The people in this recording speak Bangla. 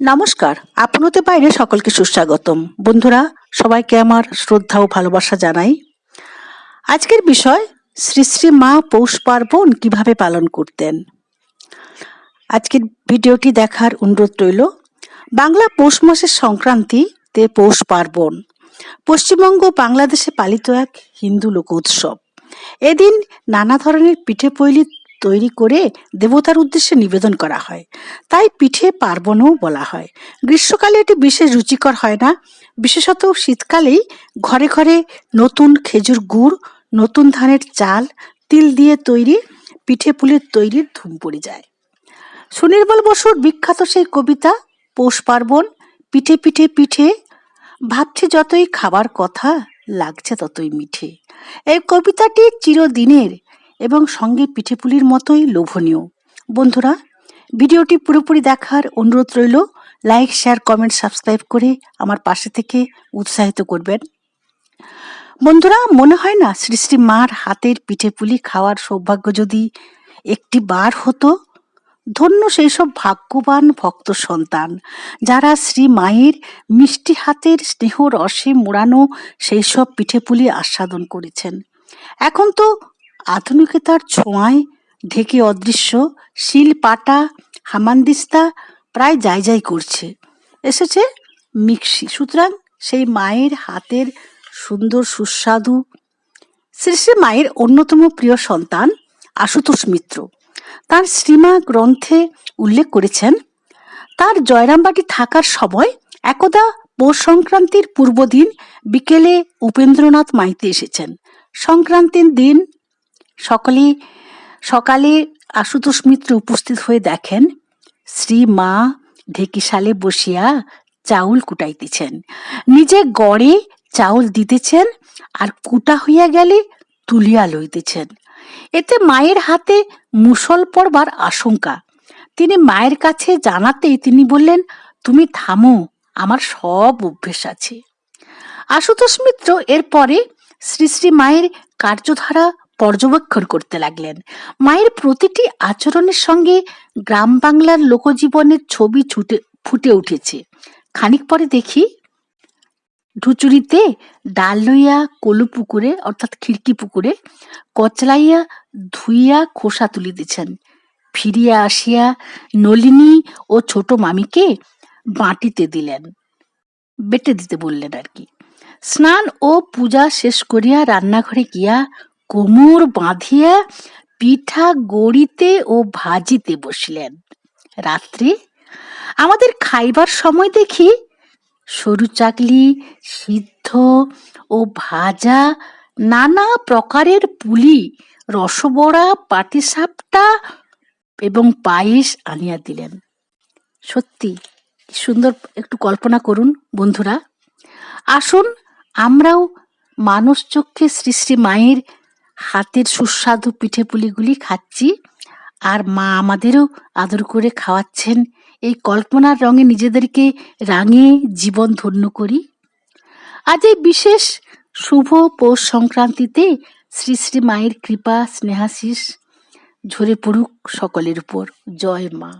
নমস্কার আপনতে বাইরে সকলকে সুস্বাগতম। বন্ধুরা, সবাইকে আমার শ্রদ্ধা ও ভালোবাসা জানাই। আজকের বিষয়, শ্রী শ্রী মা পৌষ পার্বণ কীভাবে পালন করতেন। আজকের ভিডিওটি দেখার অনুরোধ রইল, বাংলা পৌষ মাসের সংক্রান্তিতে পৌষ পার্বণ। পশ্চিমবঙ্গ বাংলাদেশে পালিত এক হিন্দু লোক উৎসব এদিন নানা ধরনের পিঠে পৈলি তৈরি করে দেবতার উদ্দেশ্যে নিবেদন করা হয়। তাই পিঠে পার্বণও বলা হয়। গ্রীষ্মকালে এটি বিশেষ রুচিকর হয় না। বিশেষত শীতকালেই ঘরে ঘরে নতুন খেজুর গুড়, নতুন ধানের চাল, তিল দিয়ে তৈরি পিঠে পুলির তৈরির ধুম পড়ে যায়। সুনির্মল বসুর বিখ্যাত সেই কবিতা, পৌষ পার্বণ, পিঠে পিঠে পিঠে, ভাবছে যতই খাবার কথা, লাগছে ততই মিঠে। এই কবিতাটি চিরদিনের এবং সঙ্গে পিঠেপুলির মতোই লোভনীয়। বন্ধুরা, ভিডিওটি পুরোপুরি দেখার অনুরোধ রইল, লাইক, শেয়ার, কমেন্ট, সাবস্ক্রাইব করে আমার পাশে থেকে উৎসাহিত করবেন। বন্ধুরা, মনে হয় না শ্রী শ্রী মার হাতের পিঠেপুলি খাওয়ার সৌভাগ্য যদি একটি বার হতো? ধন্য সেই সব ভাগ্যবান ভক্ত সন্তান, যারা শ্রী মায়ের মিষ্টি হাতের স্নেহ রসে মোড়ানো সেই সব পিঠেপুলি আস্বাদন করেছেন। এখন তো আধুনিকতার ছোঁয়ায় ঢেকে অদৃশ্য শিল, পাটা, হামানদিস্তা প্রায় যাই যাই করছে। এসেছে মিক্সি সুতরাং সেই মায়ের হাতের সুন্দর সুস্বাদু শ্রী শ্রী মায়ের অন্যতম প্রিয় সন্তান আশুতোষ মিত্র। তার শ্রীমা গ্রন্থে উল্লেখ করেছেন, তার জয়রামবাটি থাকার সময় একদা পৌষ সংক্রান্তির পূর্বদিন বিকেলে উপেন্দ্রনাথ মাইতে এসেছেন। সংক্রান্তির দিন সকলে সকালে আশুতোষ মিত্র উপস্থিত হয়ে দেখেন, শ্রী মা ঢেকিশালে বসিয়া চাউল কুটাইতেছেন। নিজে গড়ে চাউল দিতেছেন আর কুটা হইয়া গেলে তুলিয়া লইতেছেন। এতে মায়ের হাতে মুসল পড়বার আশঙ্কা। তিনি মায়ের কাছে জানাতেই তিনি বললেন, তুমি থামো, আমার সব অভ্যেস আছে। আশুতোষ মিত্র এরপরে শ্রী শ্রী মায়ের কার্যধারা পর্যবেক্ষণ করতে লাগলেন। মায়ের প্রতিটি আচরণের সঙ্গে গ্রাম বাংলার লোকজীবনের ছবি ছুটে, ফুটে উঠেছে। খানিক পরে দেখি ঢুচুরিতে ডাল লইয়া কলু পুকুরে, অর্থাৎ খিড়কি পুকুরে, কচলাইয়া ধুইয়া খোসা তুলিতেছেন। ফিরিয়া আসিয়া নলিনী ও ছোট মামিকে বাটিতে দিলেন। বেটে দিতে বললেন আর কি। স্নান ও পূজা শেষ করিয়া রান্নাঘরে গিয়া কোমর বাঁধিয়া পিঠা গড়িতে ও ভাজিতে বসিলেন। রাত্রে আমাদের খাইবার সময় দেখি সরু চাকলি, সিদ্ধ ও ভাজা নানা প্রকারের পুলি, রসবড়া, পাটিসাপটা এবং পায়েস আনিয়া দিলেন। সত্যি সুন্দর একটু কল্পনা করুন বন্ধুরা। আসুন আমরাও মানুষ চক্ষে শ্রী মায়ের হাতের সুস্বাদু পিঠেপুলিগুলি খাচ্ছি আর মা আমাদেরও আদর করে খাওয়াচ্ছেন। এই কল্পনার রঙে নিজেদেরকে রাঙিয়ে জীবন ধন্য করি। আজ এই বিশেষ শুভ পৌষ সংক্রান্তিতে শ্রী শ্রী মায়ের কৃপা, স্নেহাশিস ঝরে পড়ুক সকলের উপর। জয় মা।